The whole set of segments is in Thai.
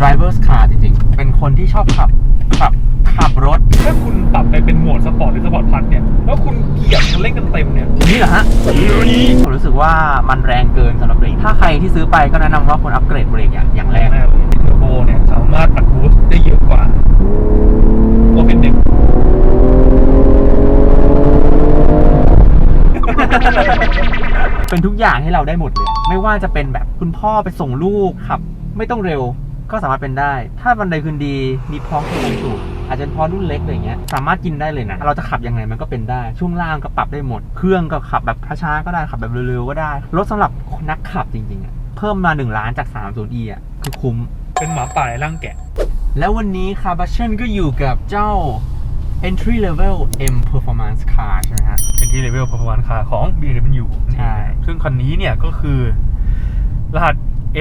driver's car จริงๆ เป็นคนที่ชอบขับขับขับรถ ถ้าคุณปรับไปเป็นโหมดสปอร์ตหรือสปอร์ตพัทเนี่ย แล้วคุณเหยียบคันเร่งเต็มๆเนี่ย นี่เหรอฮะผมรู้สึกว่ามันแรงเกินสำหรับเบรก ถ้าใครที่ซื้อไปก็แนะนำว่าควรอัปเกรดเบรกอย่างอย่างแรแรงงมากเลยเทอร์โบเนี่ยสามารถอัดบูสต์ได้เยอะกว่าตัวเป็นเด็กเป็นทุกอย่างให้เราได้หมดเลย ไม่ว่าจะเป็นแบบคุณพ่อไปส่งลูกขับ ไม่ต้องเร็ว ก็สามารถเป็นได้ ถ้าวันใดคืนดีมีพร้อมเครื่องสูงอาจจะเป็นพอรุ่นเล็กอะไรเงี้ยสามารถกินได้เลยนะ เราจะขับยังไงมันก็เป็นได้ ช่วงล่างก็ปรับได้หมด เครื่องก็ขับแบบช้าๆก็ได้ขับแบบเร็วๆก็ได้รถสำหรับนักขับจริงๆอะเพิ่มมา 1 ล้านจาก 30e อะคือคุ้ม เป็นหมาป่าในร่างแกะ แล้ววันนี้คาร์บัชเชนก็อยู่กับเจ้า entry level M performance car ใช่ไหมฮะเป็นที่เลเวล performance car ของ BMW ใช่ซึ่งคันนี้เนี่ยก็คือรหัส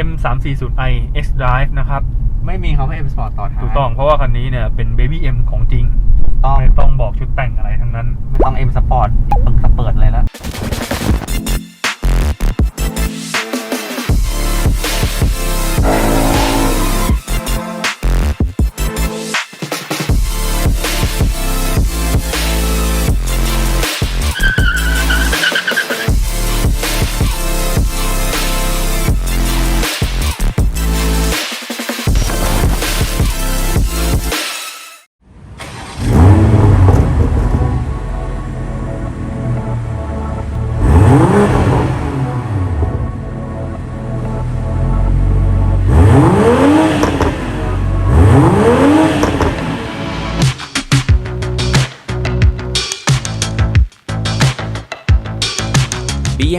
M340i X Drive นะครับ ไม่มีเขาให้ M Sport ต่อท้ายถูกต้องเพราะว่าคันนี้เนี่ยเป็น Baby M ของจริง ต้องไม่ต้องบอกชุดแต่งอะไรทั้งนั้น ไม่ต้อง M Sport ปึกสเปิดเลยแล้ว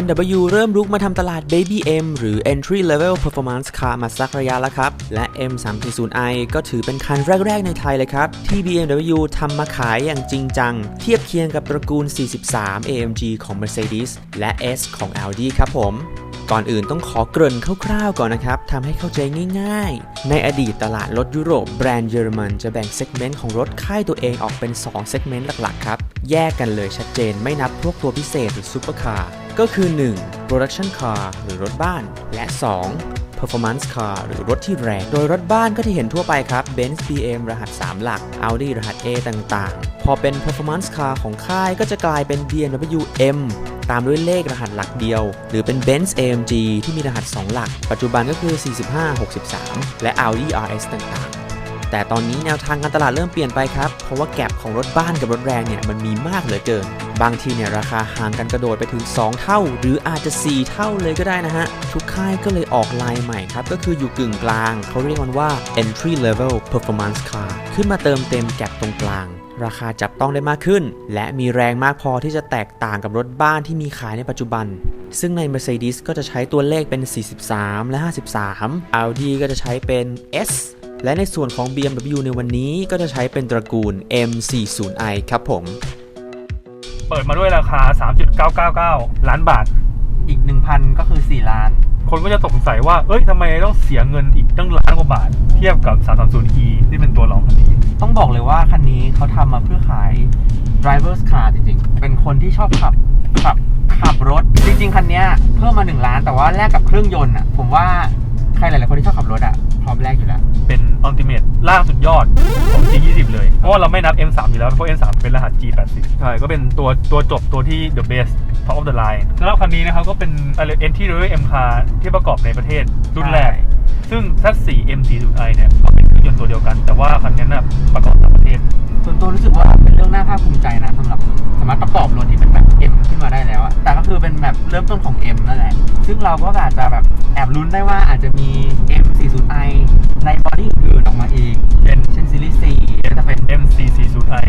BMW เริ่มรุกมาทำตลาด Baby M หรือ Entry Level Performance Car มาสักระยะแล้วครับ และ M340i ก็ถือเป็นคันแรก ๆ ในไทยเลยครับ ที่ BMW ทำมาขายอย่างจริงจัง เทียบเคียงกับตระกูล 43 AMG ของ Mercedes และ S ของ Audi ครับผมก่อนอื่นต้องขอเกริ่นคร่าวๆก่อนนะครับ ทำให้เข้าใจง่ายๆ ในอดีตตลาดรถยุโรปแบรนด์เยอรมันจะแบ่งเซกเมนต์ของรถค่ายตัวเองออกเป็น2เซกเมนต์หลักๆ ครับ แยกกันเลยชัดเจนไม่นับพวกตัวพิเศษหรือซูเปอร์คาร์ ก็คือ 1. Production Car หรือรถบ้าน และ 2. Performance Car หรือรถที่แรง โดยรถบ้านก็ที่เห็นทั่วไปครับ Benz BM รหัส 3 หลัก Audi รหัส A ต่างๆ พอเป็น Performance Car ของค่ายก็จะกลายเป็น BMW M ตามด้วยเลขรหัสหลักเดียว หรือเป็น Benz AMG ที่มีรหัส 2 หลัก ปัจจุบันก็คือ 45 63 และ Audi RS ต่างๆ แต่ตอนนี้แนวทางการตลาดเริ่มเปลี่ยนไปครับ เพราะว่าแก็บของรถบ้านกับรถแรงเนี่ยมันมีมากเหลือเกิน บางทีเนี่ยราคาห่างกันกระโดดไปถึง 2 เท่า หรืออาจจะ 4 เท่าเลยก็ได้นะฮะ ทุกค่ายก็เลยออกไลน์ใหม่ครับ ก็คืออยู่กึ่งกลาง เขาเรียกมันว่า entry level performance car ขึ้นมาเติมเต็มแก็บตรงกลาง ราคาจับต้องได้มากขึ้น และมีแรงมากพอที่จะแตกต่างกับรถบ้านที่มีขายในปัจจุบันซึ่งใน Mercedes ก็จะใช้ตัวเลขเป็น 43 และ 53 Audi ก็จะใช้เป็น S และในส่วนของ BMW ในวันนี้ก็จะใช้เป็นตระกูล M40i ครับผม เปิดมาด้วยราคา 3.999 ล้านบาท อีก 1,000 ก็คือ 4 ล้าน คนก็จะสงสัยว่า เอ้ยทำไมต้องเสียเงินอีกตั้งล้านกว่าบาท เทียบกับ 330e ที่เป็นตัวรองคันนี้ ต้องบอกเลยว่าคันนี้เขาทำมาเพื่อขาย driver's car จริงๆ เป็นคนที่ชอบขับขับขับรถ จริง ๆ คันเนี้ยเพิ่มมา 1 ล้านแต่ว่าแลกกับเครื่องยนต์อะผมว่า ใครหลายๆคนที่ชอบขับรถอะ พร้อมแลกอยู่แล้ว เป็นอัลติเม e ล่างสุดยอดของ G20 เลย เพราะว่าเราไม่นับ M3 อยู่แล้วเพราะ M3 เป็นรหัส G80 ใช่ก็เป็นตัวตัวจบตัวที่ the best top of the line สำหรับคันนี้นะครับก็เป็นอะไร entry level M car ที่ประกอบในประเทศรุ่นแรก ซึ่งถ้า4 M40i เนี่ยก็เป็นเครื่องยนต์ตัวเดียวกัน แต่ว่าคันนี้น่ะประกอบต่างประเทศ ส่วนตัวรู้สึกว่าเป็นเรื่องน่าภาคภูมิใจนะสำหรับสามารถประกอบรถที่เป็นแบบ M ขึ้ นมาได้แล้วอะแต่ก็คือเป็นแบบเริ่มต้นของ M นั่นแหละ ซึ่งเราก็อาจจะแบบแอบลุ้นได้ว่าอาจจะมี M40i ในบอดี้อื่นๆออกมาอีกเช่นเช่นซีรีส์4ก็จะเป็น MC40i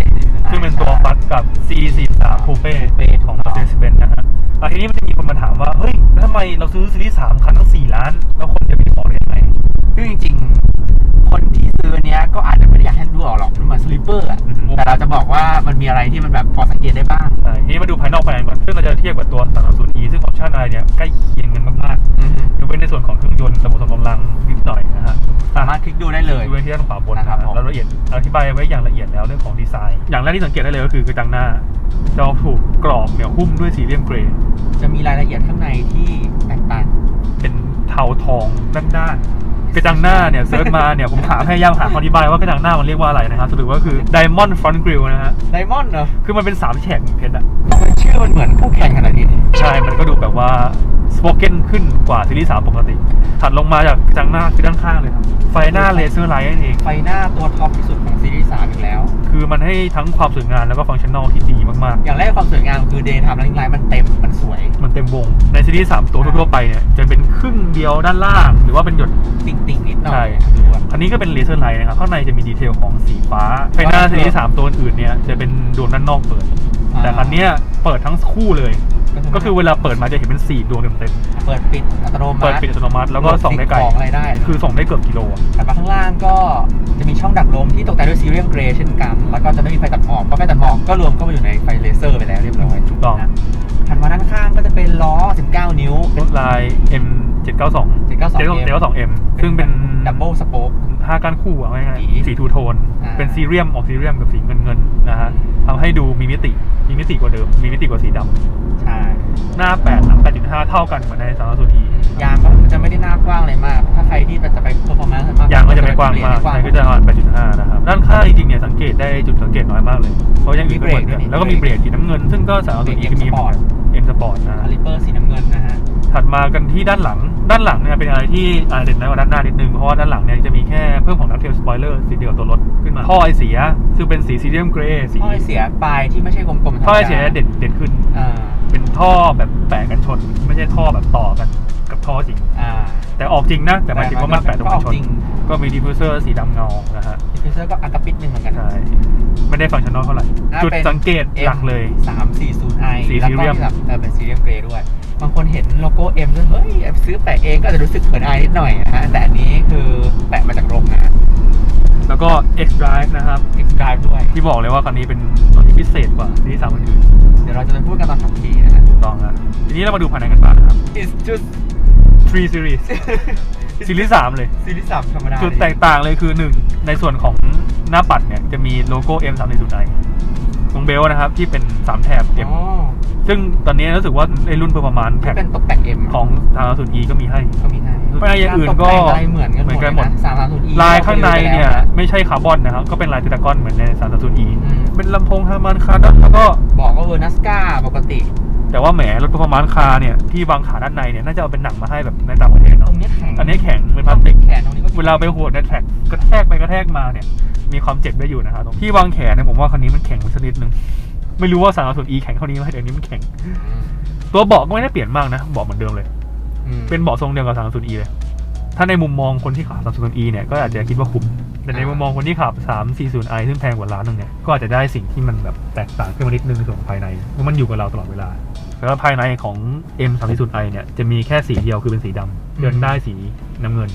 ซึ่งเป็นตัวฟัดกับ C43 Coupe ของ Mercedes-Benz นะฮะอะทีนี้มันจะมีคนมาถามว่า เฮ้ยแล้วทำไมเราซื้อซีรีส์3คันตั้ง4ล้าน แล้วคนจะไปบอกได้ยังไงซึ่งจริงๆ คนที่ซื้ออันเนี้ยก็อาจจะไม่ได้อยากให้ดูออกหรอกมันเหมือนสลิปเปอร์อะอืม แต่เราจะบอกว่ามันมีอะไรที่มันแบบพอสังเกตได้บ้างใช่ทีนี้มาดูภายนอกภายในก่อนซึ่งเราจะเทียบกับตัว 330e ซึ่งออปชั่นอะไรเนี่ยใกล้เคียงกันมากๆยกเว้นในส่วนของเครื่องยนต์ระบบส่งกำลังนิดหน่อยนะฮะสามารถคลิกดูได้เลย ดูไว้ที่ด้านขวาบนนะนะคครัรับบผมแล้วละเอียดอธิบายไว้อย่างละเอียดแล้วเรื่องของดีไซน์ อย่างแรกที่สังเกตได้เลยก็คือกระจังหน้าจะถูกกรอบเนี่ยหุ้มด้วยสีเลียมเกรย์จะมีรายละเอียดข้างในที่แตกต่างเป็นเทาทองด้านๆ กระจังหน้าเนี่ยเซิร์ชมาเนี่ยผมถามให้ยามหาคำอธิบายว่ากระจังหน้ามันเรียกว่าอะไรนะครับสรุปว่าคือ Diamond Front Grille นะฮะ ไดมอนด์เหรอคือมันเป็นสามแฉกเพชรอะทำไมชื่อมันเหมือนคู่แข่งขนาดนี้ใช่ มันก็ดูแบบว่าสโปเกนขึ้นกว่าซีรีส์3ปกติ ถัดลงมาจากกระจังหน้าคือด้านข้างเลยครับ ไฟหน้าเลเซอร์ไลท์นั่นเอง ไฟหน้าตัวท็อปที่สุดของ ซีรีส์3อีกแล้ว คือมันให้ทั้งความสวยงามแล้วก็ฟังก์ชันแนลที่ดีมากอย่างแรกความสวยงามคือ Daytime Running Light มันเต็มมันสวย ๆ มันเต็มวง ในซีรีส์3ตัวทั่วๆไปเนี่ยจะเป็นครึ่งเดียวด้านล่าง หรือว่าเป็นหยด ติ่งๆนิดหน่ใช่อยดูอะอันนี้ก็เป็นเลเซอร์ไลท์นะครับ ข้างในจะมีดีเทลของสีฟ้าไฟหน้าซีรีส์3ตัวอื่นเนี่ยจะเป็นดวงด้านนอกเปิด แต่คันเนี้ยเปิดทั้งคู่เลย ก็คือเวลาเปิดมาจะเห็นเป็นสี่ดวงเต็มเปิดปิดอัตโนๆมัเปิดติปิดอัตโนมัติแล้วก็ส่องได้ไกล ของอะไรได้ คือส่องได้เกือบกิโลอะถัดมาข้างล่างก็จะมีช่องดักลมที่ตกแต่งด้วยซีเรียมเกรย์เช่นกัน แล้วก็จะไม่มีไฟตัดหมอกเพราะไฟตัดหมอกก็รวมเข้ามาอยู่ในไฟเลเซอร์ไปแล้วเรียบร้อยถูกต้องนะถัดมาด้านข้างก็จะเป็นล้อ 19 นิ้วรถลาย M 792 792 792M ซึ่งเป็นดับเบิลสโป๊กห้าก้านคู่อะง่ายสีๆสีทูโทน อ่า เป็นซีเรียมออกซีเรียมกับสีเงินเงินๆ นะฮะทำให้ดูมีมิติ มีมิติกว่าเดิม มีมิติกว่าสีดำใช่หน้า 8 หลัง 8.5 เท่ากันเหมือนในสามสูตร E ยางก็จะไม่ได้หน้ากว้างอะไรมาก ถ้าใครที่จะไปเพอร์ฟอร์แมนซ์มากยางก็จะไม่กว้างมากกว้างในก็จะประมาณ8.5 นะครับ ด้านข้างจริงๆเนี่ยสังเกตได้จุดสังเกตน้อยมากเลย เพราะอยังอื่นก็เหมือนกันมีเบรกด้วยนี่แล้วก็มีเบรกสีน้ำเงิน ซึ่งก็สามสูตร E ก็มีเหมือนกัน M Sport นะคาลิเปอร์สีน้ำเงินนะฮะ ถัดมากันที่ด้านหลัง ด้านหลังเนี่ยเป็นอะไรที่อาจเด่นน้อยกว่าด้านหน้านิดนึง เพราะว่าด้านหลังเนี่ยจะมีแค่เพิ่มของนักเทลสปอยเลอร์สีเดียวกับตัวรถขึ้นมา ท่อไอเสีย ซึ่งเป็นสีซีเรียมเกรย์สีท่อไอเสียปลายที่ไม่ใช่กลมๆธรรมดาท่อไอเสียเด่นเด่นขึ้น อ่าเป็นท่อแบบแปะกันชน ไม่ใช่ท่อแบบต่อกันกับท่อจริง อ่าแต่ออกจริงนะ แต่หมายถึงว่ามันแปะตรงกันชก็ออกนจริงก็มีดิฟฟิวเซอร์สีดำเงานะฮะดิฟฟิวเซอร์ก็อักกระปิดหนึ่งเหมือนกัน ใช่ไม่ได้ฟังก์ชันนอลเท่าไหร่ อ่าจุดเป็น สังเกตหลักเลยสามสี่ศูนย์ไอสีแล้วซีก็เรียมที่แบบเออเป็นซีเรียมเกรย์ด้วย บางคนเห็นโลโก้ M ด้วยเฮ้ย ซื้อแปะเองก็อาจจะรู้สึกเขินอายนิดหน่อยนะฮะ แต่อันนี้คือแปะมาจากโรงงาน แล้วก็ X Drive นะครับ X Drive ด้วย ที่บอกเลยว่าคันนี้เป็นตัวที่พิเศษกว่าที่สามอื่นเดี๋ยวเราจะไปพูดกันตอนขับขี่นะฮะๆถูกต้องนะทีนี้เรามาดูภายในกันบ้างนะครับ It's just 3 Series ซีรีส์3เลย ซีรีส์สามธรรมดาจุดแตกต่างเลยคือ1ในส่วนของหน้าปัดเนี่ย จะมีโลโก้ M 3 4 0 i ตรงเบลนะครับ ที่เป็น3แถบ M อ๋อ ซึ่งตอนนี้รู้สึกว่าในรุ่น Performance ที่ Pack เป็นตกแต่ง M ของทางศูนย์ E ก็มีให้ก็มีให้ภายในอย่างอื่นก็ารตแต่งอะไรเหมือนกันเหมือนกันหมดสามสามศูนย์ E ลายข้างในเนี่ยไม่ใช่คาร์บอนนะครับก็เป็นลายเทตากอนเหมือนใน3 0 E อืมเป็นลำโพงฮาร์มันคาร์ดอนแล้วก็บอกว่าเวอร์นัสกาปกติ แต่ว่าแหมรถ Performance Car เนี่ยที่วางขาด้านในเนี่ยน่าจะเอาเป็นหนังมาให้แบบในต่างประเทศตรเนาะงเนี้ยแข็งอันนี้แข็งเป็นพลาสติกแขนตรงนี้ก็เวลาไปหัวดในแท็กกระแทกไปกระแทกมาเนี่ยมีความเจ็บได้อยู่นะครับตรงที่วางแขนเนี่ยผมว่าคันนี้มันแข็งไปสักนิดนึง ไม่รู้ว่าสามส่วน E แข็งเท่านี้ไหมแต่อันนี้มันแข็งอืมตัวเบาะก็ไม่ได้เปลี่ยนมากนะเบาะเหมือนเดิมเลยอืมเป็นเบาะทรงเดียวกับสามส่วน E เลย ถ้าในมุมมองคนที่ขับสามส่วน E เนี่ยก็อาจจะคิดว่าคุ้มแต่ในมุมมองคนที่ขับ3 4 0 i ซึ่งแพงกว่าล้านหนึงเนี่ยก็อาจจะได้สิ่งที่มันแบบแตกต่างขึ้นมานิดนึงในส่วนของภายในเพราะมันอยู่กับเราตลอดเวลาแล้วภายในของ M 3 4 0 i เนี่ยจะมีแค่สีเดียวคือเป็นสีดำเดินได้สีน้ำเงิน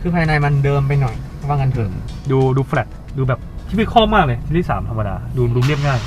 คือภายในมันเดิมไปหน่อยว่างันเถอะดูดูแฟลตดูแบบที่ไม่ข้อมากเลยซีรีส์สามธรรมดา ดูดูเรียบง่าย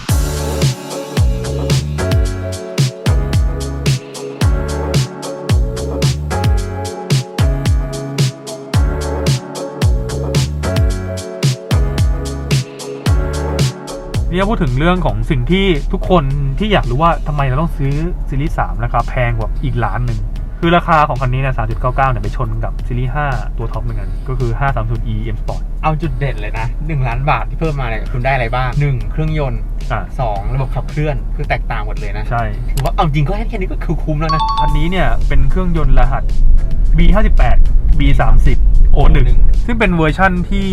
นี่เราพูดถึงเรื่องของสิ่งที่ทุกคนที่อยากรู้ว่าทำไมเราต้องซื้อซีรีส์3ราคาแพงกว่าอีกล้านหนึ่งคือราคาของคันนี้เนี่ย3.99 เนี่ยไปชนกับซีรีส์ 5 ตัวท็อปเหมือนกัน ก็คือ 530e M Sport เอาจุดเด่นเลยนะหนึ่งล้านบาทที่เพิ่มมาเนี่ยคุณได้อะไรบ้างหนึ่งเครื่องยนต์อ่าสองระบบขับเคลื่อนคือแตกต่างหมดเลยนะ ใช่ถือว่าเอาจริงก็แค่นี้ก็คือคุ้มแล้วนะคันนี้เนี่ยเป็นเครื่องยนต์รหัส B58 B30 O1 ซึ่งเป็นเวอร์ชั่นที่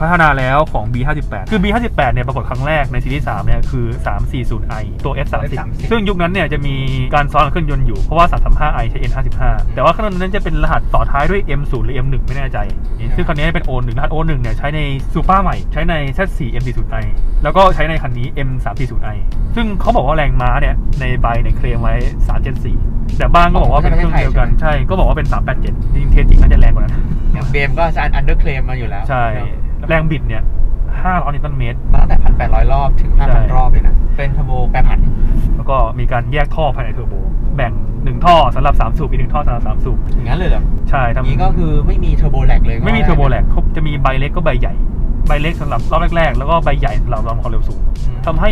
พัฒนาแล้วของ B58 คือ B58 เนี่ยปรากฏครั้งแรกในซีรีส์3เนี่ยคือ 340i ตัว F30 F30 ซึ่งยุคนั้นเนี่ยจะมีการซ้อนเครื่องยนต์อยู่ เพราะว่า 335i ใช้ N55 แต่ว่าเครื่องยนต์นั้นจะเป็นรหัสต่อท้ายด้วย M0 หรือ M1 ไม่แน่ใจ ซึ่งคันนี้เป็น O1 รหัส O1 เนี่ยใช้ในซูเปอร์ใหม่ ใช้ใน Z4 M40i แล้วก็ใช้ในคันนี้ M340i ซึ่งเขาบอกว่าแรงม้าเนี่ยในใบเนี่ยเคลมไว้ 374 แต่บ้างก็บอกว่าเป็นเครื่องเดียวกันใช่ก็บอกว่าเป็น 387จริงๆเทสจริงน่าจะแรงกว่านั้นอย่างเบมก็จะอันเดอร์เคลมมาอยู่แล้วใช่ แรงบิดเนี่ย500นิวตันเมตรมาตั้งแต่พันแปดร้อยรอบถึงห้าใช่พันรอบเลยนะ เป็นเทอร์โบแปรผัน แล้วก็มีการแยกท่อภายในเทอร์โบ แบ่ง 1 ท่อสำหรับ 3 สูบอีก1ท่อสำหรับ 3 สูบอย่างนั้นเลยเหรอ ใช่อย่างทำนี้ก็คือไม่มีเทอร์โบแลกเลย ไม่มีเทอร์โบแลกเขาจะมีใบเล็กก็ใบใหญ่ ใบเล็กสำหรับรอบแรก ๆ แล้วก็ใบใหญ่สำหรับรอบความเร็วสูงทำให้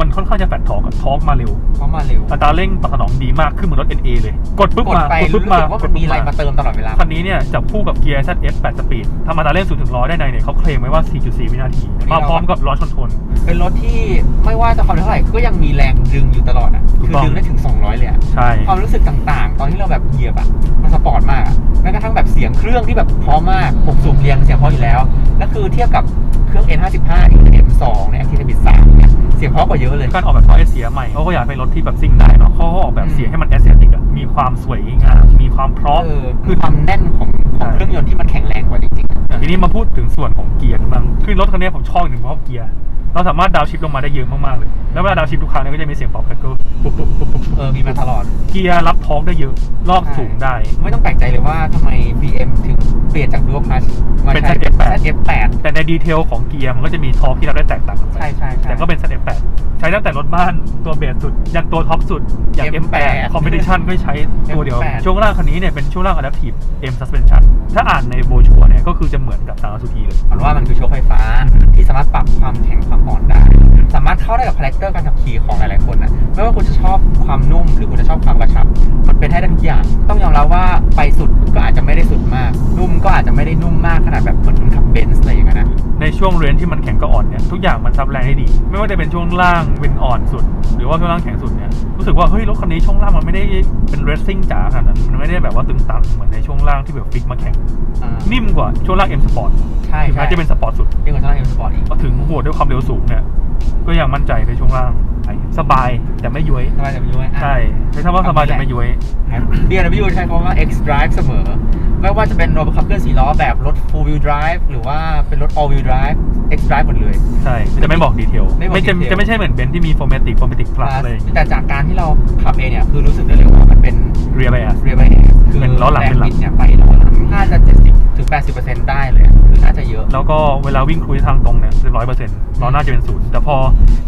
มันค่อนข้างจะแฟดทอร์กกับทอร์กมาเร็ว เพราะมาเร็วอัตราเร่งตอบสนองดีมากขึ้นเหมือนรถ NA เลย กดปุ๊บกดมาไปกดรู้ปุ๊บสึมากว่ามันมีอะไรมาเติมตลอดเวลา คันนี้เนี่ยจับคู่กับเกียร์ ZF 8สปีดทำอัตราเร่ง0ถึง100ได้ในเนี่ยเขาเคลมไว้ว่า 4.4 วินาที มาพร้อมกับล้อชนทน เป็นรถที่ไม่ว่าจะความเร็วเท่าไหร่ก็ยังมีแรงดึงอยู่ตลอดอะ ถูกคือต้อง ดึงได้ถึง 200 เลยอะ ใช่ ความรู้สึกต่างๆ ตอนที่เราแบบเหยียบอะ มันสปอร์ตมากอะแม้กระทั่งแบบเสียงเครื่องที่แบบเพร้อมมาก6สูบเรียงเสียงเพราะอยู่แล้ว แล้วคือเทียบกับเครื่อง N55 อีก M2 ใน Active Habit 3เนี่ยเสียงเพราะกว่าเยอะเลย การออกแบบท่อเอเสียใหม่เขาก็อยากเป็นรถที่แบบซิ่งได้เนาะเขาก็ออกแบบเสียงให้มันแอสเซติกอะมีความสวยงามมีความเพราะ เออคือความแน่นของของเครื่องยนต์ที่มันแข็งแรงกว่าจริงๆอะทีนี้มาพูดถึงส่วนของเกียร์กันบ้างคือรถคันนี้ผมชอบอีกหนึ่งเพราะเกียร์เราสามารถดาวน์ชิปลงมาได้เยอะมากๆเลย แล้วเวลาดาวน์ชิปทุกครั้งเนี่ยก็จะมีเสียงป๊อปแพ็กเกอร์ปุ๊บปุ๊บปุ๊บปุ๊บเออมีมาตลอด เกียร์รับท้องได้เยอะ รอบสูงได้ ไม่ต้องแปลกใจเลยว่าทำไม BM ถึงเปลี่ยนจาก Dual Clutch มาเป็นใช้ ZF8 ZF8 แต่ในดีเทลของเกียร์มันก็จะมีทอร์กที่รับได้แตกต่างกันไปใช่ใช่ใช่แต่ก็เป็น ZF8 ใช้ตั้งแต่รถบ้านตัวเบสสุด ยันตัวท็อปสุด อย่าง M8 M8 Competition ก็ใช้ตัวเดียว M8 ช่วงล่างคันนี้เนี่ยเป็นช่วงล่าง Adaptive M Suspension ถ้าอ่านในโบชัวเนี่ยก็คือจะเหมือนกับทางสุทีเลยมันว่ามันคือโชคไฟฟ้าที่สามารถปรับความแข็งความอ่อนได้ สามารถเข้าได้กับคาแรคเตอร์การขับขี่ของหลายๆคนนะไม่ว่าคุณจะชอบความนุ่มหรือคุณจะชอบความกระชับ มันเป็นให้ได้ทุกอย่าง ต้องยอมรับว่าไปสุดก็อาจจะไม่ได้สุดมาก นุ่มก็อาจจะไม่ได้นุ่มมากขนาดแบบเหมือนคุณขับเบนซ์อะไรอย่างเงี้ยนะในช่วงเรนจ์ที่มันแข็งก็อ่อนเนี่ยทุกอย่างมันซับแรงได้ดี ไม่ว่าจะเป็นช่วงล่างเป็นอ่อนสุด หรือว่าช่วงล่างแข็งสุดเนี่ยรู้สึกว่าเฮ้ยรถคันนี้ช่วงล่างมันไม่ได้เป็นเรสซิ่งจ๋าขนาดนั้นมันไม่ได้แบบว่าตึงตังเหมือนในช่วงล่างที่แบบฟิกมาแข็งอ่านิ่มกว่าช่วงล่าง M Sport ใช่ถึงใช่แม้จะเป็นสปอร์ตสุดยิ่งกว่าช่องเอ็มสปอร์ตอีก พอถึงหัวด้วยความเร็วสูงเนี่ย ก็ยังมั่นใจในช่วงล่าง สบายแต่ไม่ย้วยสบายจะไม่ย้วยอะ ใช่ไม่ใช่ว่าสบายแต่ไม่ย้วย BMW ใช้คำว่า X Drive เสมอ ไม่ว่าจะเป็นรถขับเคลื่อนสี่ล้อแบบรถ4 wheel drive หรือว่าเป็นรถ all wheel drive X Drive หมดเลย ใช่จะไม่บอกดีเทลไม่บอกไม่จะดีเทลจะไม่ใช่เหมือนเบนซ์ที่มีโฟมติกโฟมติกพลัสอะไรอย่างเงี้ยแต่จากการที่เราขับเองเนี่ย คือรู้สึกได้เลยว่ามันเป็นเรียบไปอะ เรียบไป คือเป็นล้อหลังเป็นหลังแบิดเนี่ยไปล้อหลังน่าจะ70ถึง80%ได้เลยอะคือน่าจะเยอะแล้วก็เวลาวิ่งครุยทางตรงเนี่ยร้อยเปอร์เซ็นต์ล้อหน้าจะเป็นศูนย์แต่พอ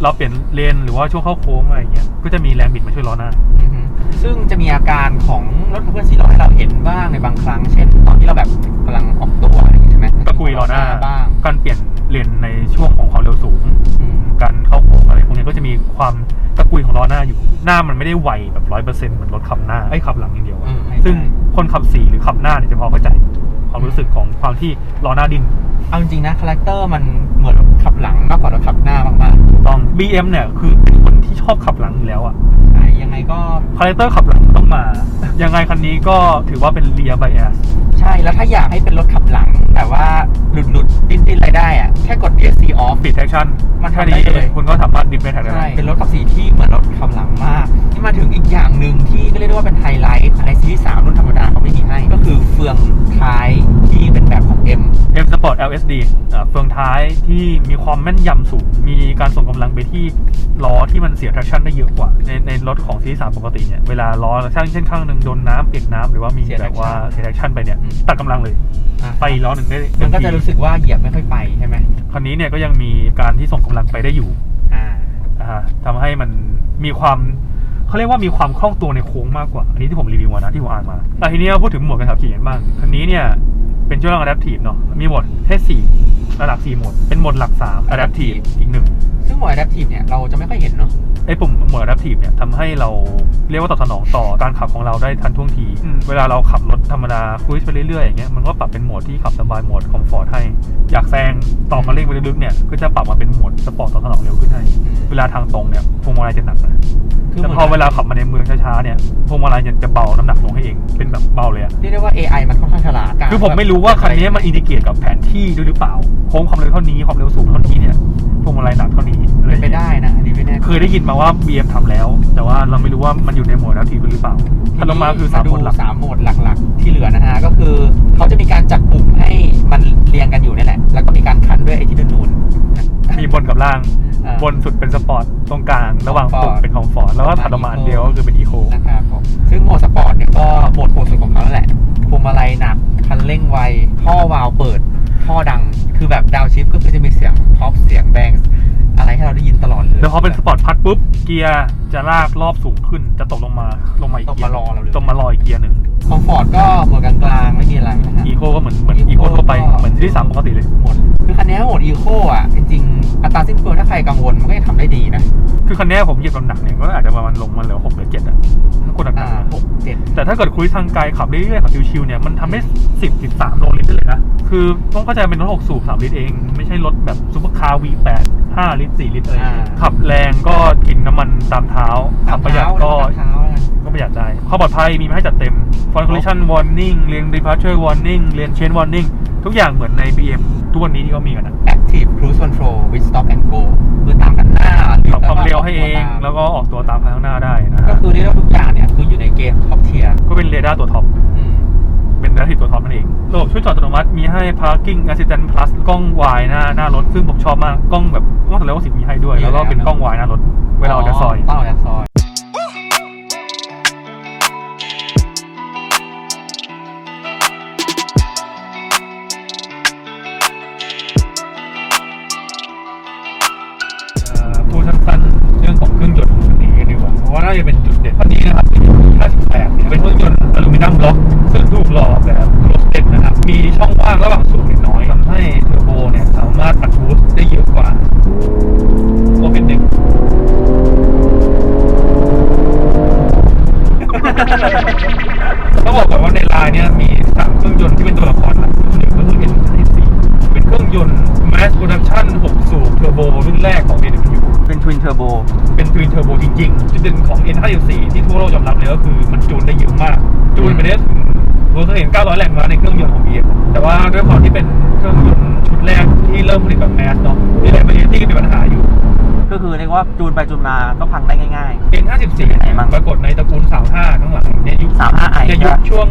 เราเปลี่ยนเลนหรือว่าช่วงเข้าโค้งอะไรอย่างเงี้ยก็จะมีแรงบิดมาช่วยล้อหน้า อือฮึซึ่งจะมีอาการของรถขับเคลื่อนสี่ล้อให้เราเห็นบ้างในบางครั้ง เช่น ตอนที่เราแบบกำลังออกตัวอะไรอย่างงี้ใช่ไหมก็คุยล้อหน้า บ้างการเปลี่ยนเลนในช่วงของความเร็วสูง อืมการเข้าโค้งอะไรพวกนี้ก็จะมีความตะกุยของล้อหน้าอยู่หน้ามันไม่ได้ไวแบบร้อยเปอร์เซ็นต์เหมือนรถขับหน้าไอ้ยขับหลังอย่างเดียวอะอืมใช่ซึ่ง คนขับสี่หรือขับหน้าเนี่ยจะพอเข้าใจความรู้สึกของความที่ล้อหน้าดิ้นเอาจริงๆนะคาแรคเตอร์มันเหมือนรถขับหลังมากกว่ารถขับหน้ามากถูกต้อง BM เนี่ยคือเป็นคนที่ชอบขับหลังอยู่แล้วอะๆใช่ยังไงก็คาแรคเตอร์ขับหลังต้องมา ยังไงคันนี้ก็ถือว่าเป็นเรีย bias ใช่แล้วถ้าอยากให้เป็นรถขับหลัง แต่ว่าหลุดหลุดๆดิ้นดิ้นอะไรได้อะแค่กด DSC off ปิดแอคชั่นมันแค่ทำได้นี้เลย คุณก็สามารถดิฟไปแท็กได้ ใช่แล้วเป็นรถขับสีที่เหมือนรถขับหลังมาก ที่มาถึงอีกอย่างหนึ่งที่ก็เรียกได้ว่าเป็นไฮไลท์ในซีรีส์สามรุ่นธรรมดาเขาไม่มีให้ ก็คือเฟืองท้ายที่เป็นแบบของ M M Sport LSD อ่าเฟืองท้ายที่มีความแม่นยำสูง มีการส่งกำลังไปที่ล้อที่มันเสีย traction ได้เยอะกว่า ในในรถของซีรีส์สามปกติเนี่ย เวลาล้อช่างเช่นข้างหนึ่งโดนน้ำเปียกน้ำหรือว่ามีเสียแบบว่า traction เสีย traction ไปเนี่ย อืม ตัดกำลังเลย อะไปอีกล้อหนึ่งได้เต็มันก็จะที่รู้สึกว่าเหยียบไม่ค่อยไปใช่ไหมคันนี้เนี่ยก็ยังมีการที่ส่งกำลังไปได้อยู่ อ่า นะฮะทำให้มันมีความเขาเรียกว่ามีความคล่องตัวในโค้งมากกว่า อันนี้ที่ผมรีวิวมานะที่ผมอ่านมาแต่ทีนี้มาพูดถึงโหมดการขับขี่กันบ้างคันนี้เนี่ย เป็นช่วงล่าง adaptive เนาะมีโหมดแค่สี่ระดับ4โหมด เป็นโหมดหลัก 3 adaptive อีกหนึ่งซึ่งโหมด adaptive เนี่ยเราจะไม่ค่อยเห็นเนาะไอ้ปุ่มโหมด adaptive เนี่ยทำให้เราเรียกว่าตอบสนองต่อการขับของเราได้ทันท่วงทีอืมเวลาเราขับรถธรรมดาคุยไปเรื่อยๆอย่างเงี้ยมันก็ปรับเป็นโหมดที่ขับสบายโหมดคอมฟอร์ตให้ อยากแซงต่อมาเร่งไปลึกๆเนี่ยก็จะปรับมาเป็นโหมดสปอร์ตตอบสนองเร็วขึ้นให้ เวลาทางตรงเนี่ยพวงมาลัยจะหนักนะ คือแต่เหมือนพอเวลาขับมาในเมืองช้าๆเนี่ยพวงมาลัยจะเบาน้ำหนักลงให้เองเป็นแบบเบาเลยอะเรียกได้ว่า AI มันค่อนข้างฉลาดคือผมไม่รู้ว่าคันนี้มันอินดิเกตกับแผนที่ด้วยหรือเปล่าโค้งความเร็วเท่านี้ความเร็วสูงเท่านี้เนี่ยพวงมาลัยหนักเท่านี้อะไรเป็นไปได้นะอันนี้ไม่แน่เคยได้ยินมาว่า BM ทำแล้ว แต่ว่าเราไม่รู้ว่ามันอยู่ในโหมดแล้วทีหรือเปล่าถัดลงมาคือสามโหมดหลักสามโหมดหลักๆ ที่เหลือนะฮะก็คือเขาจะมีการจัดปุ่มให้มันเรียงกันอยู่นี่แหละ แล้วก็มีการคันด้วยไอ้ที่นูนๆ มีบนกับล่าง อ่า บนสุดเป็นสปอร์ตตรงกลาง ระหว่าง Comfort ปุ่มเป็นคอมฟอร์ตแล้วก็ถัดลงมาอันเดียวก็คือเป็นอีโค นะครับผมซึ่งโหมดสปอร์ตเนี่ยก็โหมดโหดสุดของเขาแล้วแหละพวงมาลัยหนัก คันเร่งไว ท่อวาล์วเปิด ท่อดัง คือแบบดาวชิปก็คือจะมีเสียงท็อปเสียงแบงอ แล้วพอเป็นสปอร์ตพัดปุ๊บเกียร์จะลากรอบสูงขึ้นจะตกลงมาลงมาอีกเกียร์ตกมารอเราเลย ตกมารออีเกียร์หนึ่งคอมฟอร์ตก็หมดกลางๆไม่มีอะไรนะฮะ อีโคก็เหมือนเหมือนอีโค Eco ทั่วไปเหมือนที่สามปกติเลย หมด คือคันนี้โหมดอีโคอะ จริงๆอัตราสิ้นเปลืองถ้าใครกังวลมันก็ยังทำได้ดีนะคือคันเนี้ผมเหยียบลำหนักเนี่ยก็อาจจะประมาณลงมาเหลือหกหรือเจ็ดอะถ้าคนหนัอ่ากๆนหกเจ็ดแต่ถ้าเกิดคุยทางไกลขับเรื่อยๆขับชิวๆเนี่ยมันทำได้สิบสิบสามโลลิตรเลยนะคือต้องเข้าใจเป็นรถหกสูบสามลิตรเอง ไม่ใช่รถแบบซูเปอร์คาร์วีแปด 5 ลิตร 4 ลิตรเลยขับแรงก็กินน้ำมันตามเท้า ขับประหยัดก็ก็ประหยัดได้ข้อปลอดภัยมีมาให้จัดเต็ม front collision warning lane departure warning lane change warning ทุกอย่างเหมือนใน BM ทุกวันนี้ที่เขมีกันนะ Active Cruise Control with Stop and Go คือตามกันหน้าปรับความเร็วให้เองแล้วก็ออกตัวตามไปข้างหน้าได้นะก็ฮะคือเรียกว่าทุกอย่างเนี่ย คืออยู่ในเกมฑ์ท็อปเทียร์ก็เป็นเรดาร์ตัวท็อป เป็นระดับตัวท็อปนั่นเอง ระบบช่วยจอดอัตโนมัติมีให้ Parking Assistant Plus กล้องวายหน้าหน้ารถ ซึ่งผมชอบมาก กล้องแบบกล้องสามร้อยหกสิบมีให้ด้วย แล้วก็เป็นกล้องวายหน้ารถ เวลาออกจากซอย ต้องออกจากซอย จุดเด่นของ N54 ที่ทั่วโลกยอมรับเลยก็คือมันจูนได้เยอะมาก จูนไปได้ถึงโรเตอร์เห็น 900 แรงม้าในเครื่องยนต์ของ BM แต่ว่าด้วยความที่เป็นเครื่องยนต์ชุดแรกที่เริ่มผลิตแบบแมสเนาะ reliability มีปัญหาอยู่ ก็คือเรียกว่าจูนไปจูนมาก็พังได้ง่าย N54 เป็นยังไงบ้างปรากฏในตระกูล35ทั้งหลายในยุค 35i ในยุคช่วง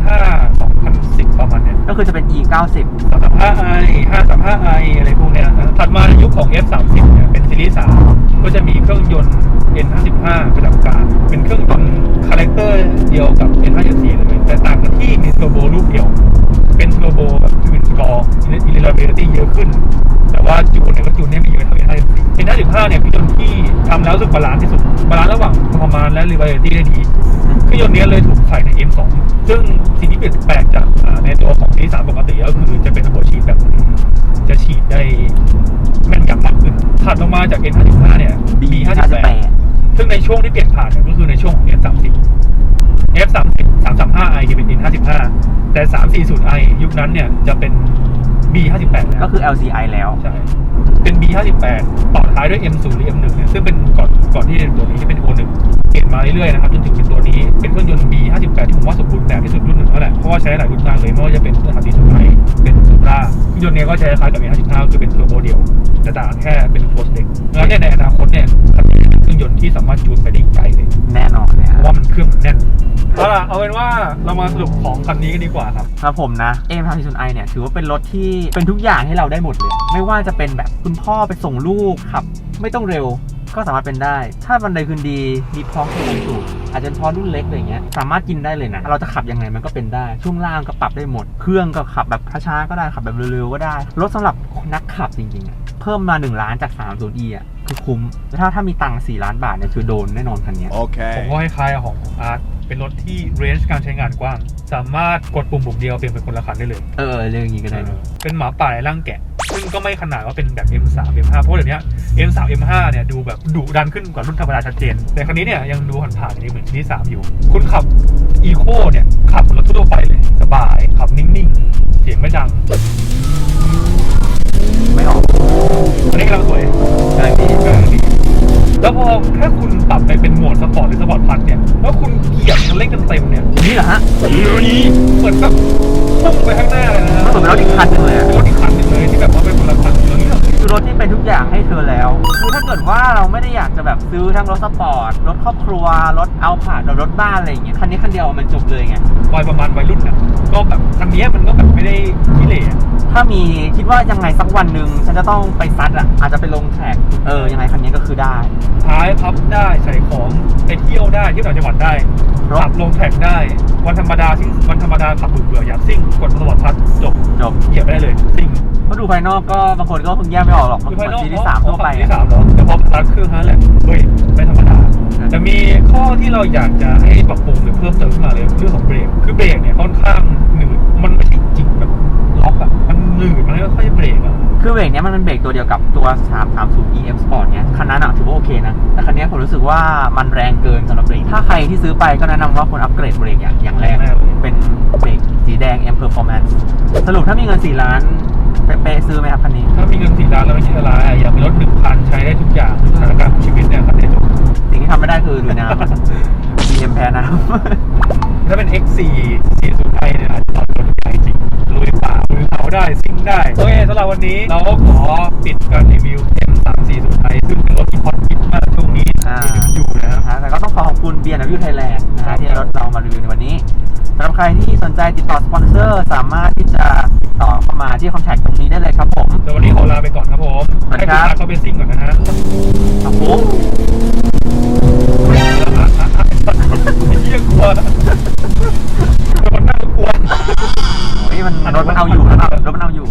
2005 2010 ประมาณเนี้ยๆก็คือจะเป็น e 9 0 335i 535i อะไรพวกเนี้ยนะถัดมาในยุคของ F30 เนี่ยเป็นซีรีส์3ก็จะมีเครื่องยนต์ N55 ประดับกลางเป็นเครื่องยนต์คาแรคเตอร์เดียวกับ N54 เลยแต่ต่างกันที่มีเทอร์โบลูกเดียว เป็นเทอร์โบแบบทวินกอร์อินเลเวอร์ตี้เยอะขึ้น แต่ว่าจูนเนี่ยก็จูนได้ N55 เนี่ยเป็นเครื่องยนต์ที่ทำแล้วรู้สึกบาลานซ์ที่สุด บาลานซ์ระหว่างประมาณและ reliability ได้ดีเครื่องยนต์นี้เลยถูกใส่ใน M2 ซึ่งสิ่งที่เปลี่ยนแปลกจากในตัวของซีรีส์3ปกติก็คือจะเป็นระบบฉีดแบบจะฉีดได้แม่นยำมากขึ้นถัดลงมาจาก N55 เนี่ย B 58 58ซึ่งในช่วงที่เปลี่ยนผ่านเนี่ยก็คือในช่วงของ F30 F30 335i จะเป็น N55 แต่ 340i ยุคนั้นเนี่ยจะเป็น B58 แล้วก็คือ LCI แล้ว ใช่ เป็น B58 ต่อท้ายด้วย M0 หรือ M1 เนี่ยซึ่งเป็นก่อนก่อนที่จะเป็นตัวนี้ที่เป็น O1 เปลี่ยนมาเรื่อยๆนะครับจนถึงเป็นตัวนี้เป็นเครื่องยนต์ B58 ที่ผมว่าสมบูรณ์แบบที่สุดรุ่นหนึ่งแล้วแหละเพราะว่าใช้หลายรุ่นมากเลยไม่ว่าจะเป็นเครื่องขับดีสุดไเป็นซูปราเครื่องยนต์เนี้ยก็ใช้คล้ายกับ B55 คือเป็นเทอร์โบเดียวแต่ต่างแค่เป็นโคสเด็กแล้วเนี่ยในอนาคตเนี่ยคันนี้เป็นเครื่องยนต์ที่สามารถจูนไปได้ไกลเลยแน่นอนเลยเพฮะราะว่ามันเครื่องมันแน่น เอาล่ะเอาเป็นว่าเรามาสรุปของคันนี้กันดีกว่าครับ ครับผมนะ m 3 0 i เนี่ย ถือว่าเป็นรถที่เป็นทุกอย่างให้เราได้หมดเลย ไม่ว่าจะเป็นแบบคุณพ่อไปส่งลูกขับ ไม่ต้องเร็วก็สามารถเป็นได้ ถ้าวันใดคืนดีมีพร้อมเครื่องสูบอาจจะเป็นพอรุ่นเล็กอะไรเงี้ย สามารถกินได้เลยนะ เราจะขับยังไงมันก็เป็นได้ ช่วงล่างก็ปรับได้หมด เครื่องก็ขับแบบช้าๆก็ได้ ขับแบบเร็วๆก็ได้ รถสำหรับนักขับจริงๆอะเพิ่มมา 1 ล้านจาก 30e อะ คือคุ้มแต่ถ้าถ้ามีตังค์4ล้านบาทเนี่ยคือโดนแน่นอนคันเนี้ยผม Okay. ก็คล้ายๆกับของของอาร์ต เป็นรถที่เรนจ์การใช้งานกว้าง สามารถกดปุ่มปุ่มเดียวเปลี่ยนเป็นคนละคันได้เลยเออเรื่องอย่างนี้ก็ได้นะเป็นหมาป่าในร่างแกะ ซึ่งก็ไม่ขนาดว่าเป็นแบบ M3 M5 เพราะว่าเดี๋ยวนี้ M3 M5 เนี่ยดูแบบดุดันขึ้นกว่ารุ่นธรรมดาชัดเจน แต่คันนี้เนี่ยยังดูผ่านๆอย่างนี้เหมือนที่3อยู่ คุณขับ Eco เนี่ยขับรถทั่วๆไปเลย สบายขับนิ่งๆ เสียงไม่ดัง ไม่ออกอันนี้กำลังสวยกำลังดีกำลังดี แล้วพอแค่คุณปรับไปเป็นโหมดสปอร์ตหรือสปอร์ตพัทเนี่ย แล้วคุณเหยียบคันเร่งกันเต็มเนี่ยนี่เหรอฮะเหมือนแบบพุ่งไปข้างหน้าเลยนะมันเหมือนเป็นรถอีกคันหนึงเลยอะ เป็นรถอีกคันหนึงเลยที่แบบว่าเป็นคนละคันอย่างนี้เหรอคือรถที่เป็นทุกอย่างให้เธอแล้ว คือถ้าเกิดว่าเราไม่ได้อยากจะแบบซื้อทั้งรถสปอร์ต รถครอบครัว รถเอาผ่านรถบ้านอะไรอย่างเงี้ย คันนี้คันเดียวมันจบเลยไง วัยประมาณวัยรุ่นน่ะก็แบบคันนี้มันก็แบบไม่ได้ขี้เหร่อะ ถ้ามีคิดว่ายังไงสักวันหนึ่งฉันจะต้องไปซัดอะ อาจจะไปลงแท็กเออยังไงคันนี้ก็คือได้ ท้ายพับได้ใส่ของไปเที่ยวได้เที่ยวต่างจังหวัดได้ครับ ขับลงแท็กได้ วันธรรมดาซิ่งวันธรรมดาขับเบื่อๆอยากซิ่งกดสปอร์ตพัทจบจบเหยียบไปได้เลยซิ่งเพราะดูภายนอกก็บางคนก็คงแยกไม่ออกหรอกมันคือเหมืภายอนนอกซีรีส์สามทั่วไปที่สามเหรอแต่พอพัทเครื่องนั้นแหละเฮ้ยไม่ธรรมดาเออแต่มีข้อที่เราอยากจะให้ปรับปรุงหรือเพิ่มเติมขึ้นมาเลยเรื่องของเบรกคือเบรกเนี่ยค่อนข้างหนืดมันไม่ใช่จิกแบบล็อกอะมัน หนืดมันไม่ค่อยเบรกอะคือเบรกเนี้ยมันเป็นเบรกตัวเดียวกับตัว 330 EM Sport เนี้ยคันนั้นอะถือว่าโอเคนะ แต่คันเนี้ยผมรู้สึกว่ามันแรงเกินสำหรับเบรก ถ้าใครที่ซื้อไปก็แนะนำว่าควรอัปเกรดเบรกอย่างอย่างแรก เป็นเบรกสีแดง M Performance สรุปถ้ามีเงิน 4 ล้านเป๊ะๆซื้อไหมครับคันนี้ ถ้ามีเงินสี่ล้านแล้วไม่คิดอะไรอะอยากมีรถหนึ่งคันใช้ได้ทุกอย่างทุกสถานการณ์ของชีวิตเนี่ยคันนี้จบสิ่งที่ทำไม่ได้คือลุยน้ำ EM แพ้น้ำถ้าเป็น X4 40i เนี่ยอาจจะตอบโจทย์ทุกอย่างจริงลุยป่าลุย เขาได้ซิ่งได้โอเคสำหรับวันนี้เราก็ขอปิดการรีวิว M340i ซึ่งเป็นรถที่ฮอตฮิตมากช่วงนี้อ่าอยู่นะครับนะฮะแต่ก็ต้องขอขอบคุณ B&W Thailand นะครัฮะบ ที่ให้รถเรามารีวิวในวันนี้สำหรับใครที่สนใจติดต่อสปอนเซอร์สามารถที่จะติดต่อเข้ามาที่คอนแทคตรงนี้ได้เลยครับผม แต่วันนี้ขอลาไปก่อนครับผมสวัสดีให้ครัคุณบตาเขาไปซิ่งก่อนนะฮะ ครับผม เยี่ยกลัวมันน่ากลัวเฮ้ยมันรถมันเอาอยู่นะครับรถมันเอาอยู่